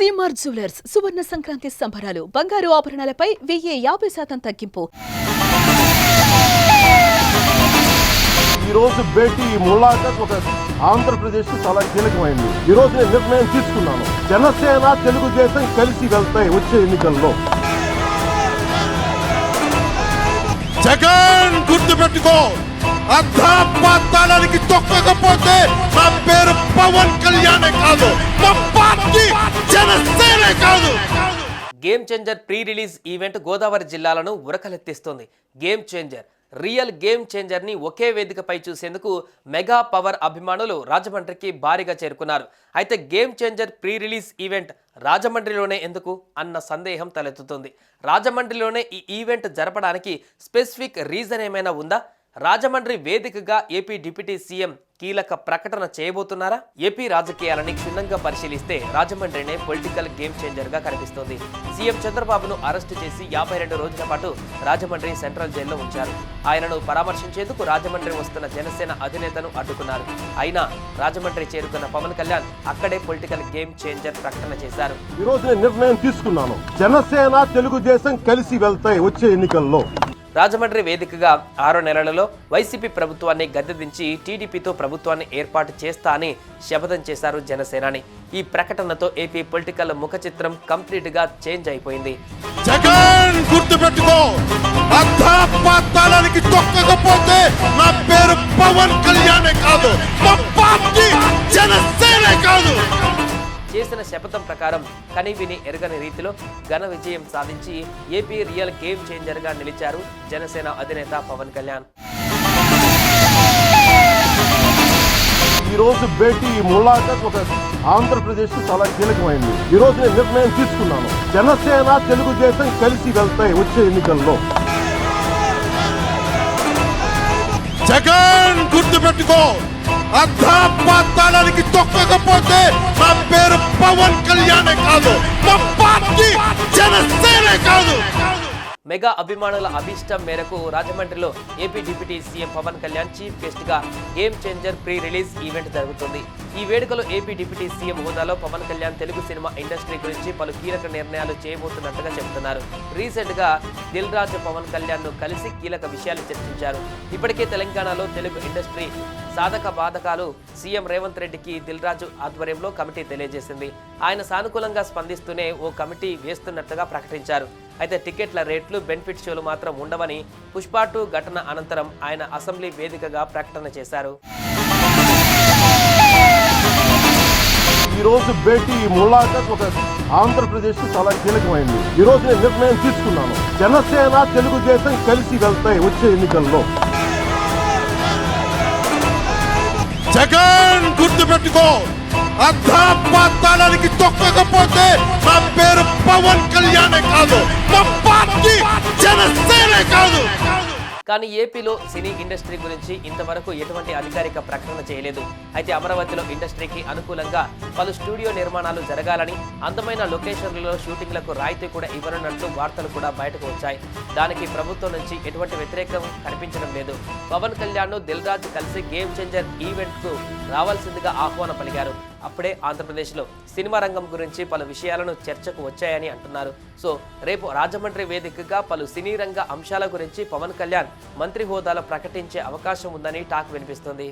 CMR jewellers సువర్ణ సంక్రాంతి సంబరాలు బంగారు ఆభరణాలపై వెయ్యి యాభై శాతం తగ్గింపు. ఈ రోజు భేటీ ములాఖత్ ఒక ఆంధ్రప్రదేశ్ చాలా కీలకమైంది. ఈ రోజు నేను నిర్ణయం తీసుకున్నాను. జనసేన తెలుగుదేశం కలిసి వెళ్తాయి వచ్చే ఎన్నికల్లో. జగన్ గుర్తు పెట్టుకో తొక్కకపోతే నా పేరు పవన్ కళ్యాణే కాదు మా పార్టీ జనసేనే కాదు. Game changer pre release event Godavari జిల్లాలను ఉరకలెత్తిస్తుంది. గేమ్ చేంజర్ రియల్ గేమ్ చేంజర్ని ఒకే వేదికపై చూసేందుకు మెగా పవర్ అభిమానులు రాజమండ్రికి భారీగా చేరుకున్నారు. అయితే game changer pre release event రాజమండ్రిలోనే ఎందుకు అన్న సందేహం తలెత్తుతుంది. రాజమండ్రిలోనే ఈ ఈవెంట్ జరపడానికి స్పెసిఫిక్ రీజన్ ఏమైనా ఉందా? రాజమండ్రి వేదికగా ఏపీ డిప్యూటీ సీఎం కీలక ప్రకటన చేయబోతున్నారా? ఏపీ రాజకీయాలని క్షుణ్ణంగా పరిశీలిస్తే రాజమండ్రినే పొలిటికల్ గేమ్ చేంజర్గా కనిపిస్తోంది. సీఎం చంద్రబాబును అరెస్టు చేసి యాభై రెండు రోజుల పాటు రాజమండ్రి సెంట్రల్ జైల్లో ఉంచారు. ఆయనను పరామర్శించేందుకు రాజమండ్రి వస్తున్న జనసేన అధినేతను అడ్డుకున్నారు. అయినా రాజమండ్రి చేరుకున్న పవన్ కళ్యాణ్ అక్కడే పొలిటికల్ గేమ్ చేంజర్ ప్రకటన చేశారు. ఈ రోజు నిర్ణయం తీసుకున్నాను. జనసేన తెలుగుదేశం కలిసి వెళ్తాయి వచ్చే ఎన్నికల్లో. రాజమండ్రి వేదికగా ఆరు నెలలలో వైసీపీ ప్రభుత్వాన్ని గద్దెదించి టీడీపీతో ప్రభుత్వాన్ని ఏర్పాటు చేస్తా అని శపథం చేశారు జనసేనాని. ఈ ప్రకటనతో ఏపీ పొలిటికల్ ముఖ చిత్రం కంప్లీట్గా చేంజ్ అయిపోయింది. జగన్ నా పేరు శపథం ప్రకారం కనివిని ఎరగని రీతిలో ఘన విజయం సాధించి ఏపీ రియల్ గేమ్ చేంజర్గా నిలిచారు జనసేన అధినేత పవన్ కళ్యాణ్. ఈ రోజు భేటీ ములాఖత్ ఒక ఆంధ్రప్రదేశ్ చాలా కీలకమైంది. ఈ రోజు నేను నిర్ణయం తీసుకున్నాను. జనసేన తెలుగుదేశం కలిసి వెళ్తాయి వచ్చే ఎన్నికల్లో. జగన్ గుర్తు పెట్టుకో అర్ధపాతాళానికి తొక్కకపోతే నా పేరు పవన్ కళ్యాణే కాదు. మా పార్టీ జనసేనే కాదు. మెగా అభిమానుల అభిష్టం మేరకు రాజమండ్రిలో AP deputy CM Pavan Kalyan chief గెస్ట్గా game changer pre release event జరుగుతుంది. ఈ వేడుకలో ఏపీ డిప్యూటీ సీఎం హోదాలో పవన్ కళ్యాణ్ తెలుగు సినిమా ఇండస్ట్రీ గురించి పలు కీలక నిర్ణయాలు చేయబోతున్నట్టుగా చెబుతున్నారు. రీసెంట్గా దిల్ రాజు పవన్ కళ్యాణ్ను కలిసి కీలక విషయాలు చర్చించారు. ఇప్పటికే తెలంగాణలో తెలుగు ఇండస్ట్రీ సాధక బాధకాలు సీఎం రేవంత్ రెడ్డికి దిల్ రాజు ఆధ్వర్యంలో కమిటీ తెలియజేసింది. ఆయన సానుకూలంగా స్పందిస్తూనే ఓ కమిటీ వేస్తున్నట్టుగా ప్రకటించారు. అయితే టికెట్ల రేట్లు బెనిఫిట్ షోలు మాత్రం ఉండవని పుష్ప టూ ఘటన అనంతరం ఆయన అసెంబ్లీ వేదికగా ప్రకటన చేశారు. ఈ రోజు భేటీ ములాఖత్ ఒక ఆంధ్రప్రదేశ్ చాలా కీలకమైంది. ఈ రోజు నేను నిర్ణయం తీసుకున్నాను. జనసేన తెలుగుదేశం కలిసి వెళ్తాయి వచ్చే ఎన్నికల్లో. జగన్ గుర్తు పెట్టుకో తొక్కకపోతే నా పేరు పవన్ కళ్యాణే కాదు మా పార్టీ జనసేనే కాదు. కానీ ఏపీలో సినీ ఇండస్ట్రీ గురించి ఇంతవరకు ఎటువంటి అధికారిక ప్రకటన చేయలేదు. అయితే అమరావతిలో ఇండస్ట్రీకి అనుకూలంగా పలు స్టూడియో నిర్మాణాలు జరగాలని అందమైన లొకేషన్లలో షూటింగ్లకు రాయితీ కూడా ఇవ్వనున్నట్లు వార్తలు కూడా బయటకు వచ్చాయి. దానికి ప్రభుత్వం నుంచి ఎటువంటి వ్యతిరేకం కనిపించడం లేదు. పవన్ కళ్యాణ్ దిల్ రాజు కలిసి గేమ్ చేంజర్ ఈవెంట్కు రావాల్సిందిగా ఆహ్వానం పలికారు. అప్పుడే ఆంధ్రప్రదేశ్లో సినిమా రంగం గురించి పలు విషయాలను చర్చకు వచ్చాయని అంటున్నారు. సో రేపు రాజమండ్రి వేదికగా పలు సినీ రంగ అంశాల గురించి పవన్ కళ్యాణ్ మంత్రి హోదాలో ప్రకటించే అవకాశం ఉందని టాక్ వినిపిస్తుంది.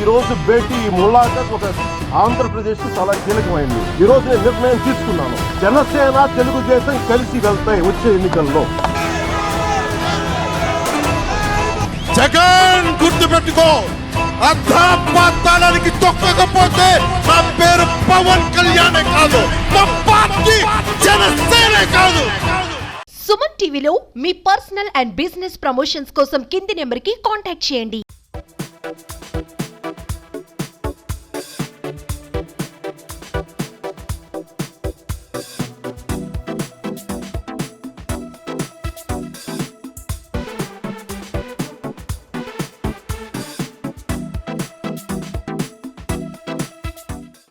ఈ రోజు భేటీ ములాఖత్ ఒక ఆంధ్రప్రదేశ్ చాలా కీలకమైంది. ఈ రోజు నేను నిర్ణయం తీసుకున్నాను. జనసేన తెలుగుదేశం కలిసి వెళ్తాయి వచ్చే ఎన్నికల్లో. జగన్! గుర్తు పెట్టుకో అర్ధపాతాళానికి తొక్కకపోతే నా పేరు పవన్ కళ్యాణే కాదు మా పార్టీ జనసేనే కాదు. సుమన్ టీవీలో మీ పర్సనల్ అండ్ బిజినెస్ ప్రమోషన్స్ కోసం కింది నెంబర్కి కాంటాక్ట్ చేయండి.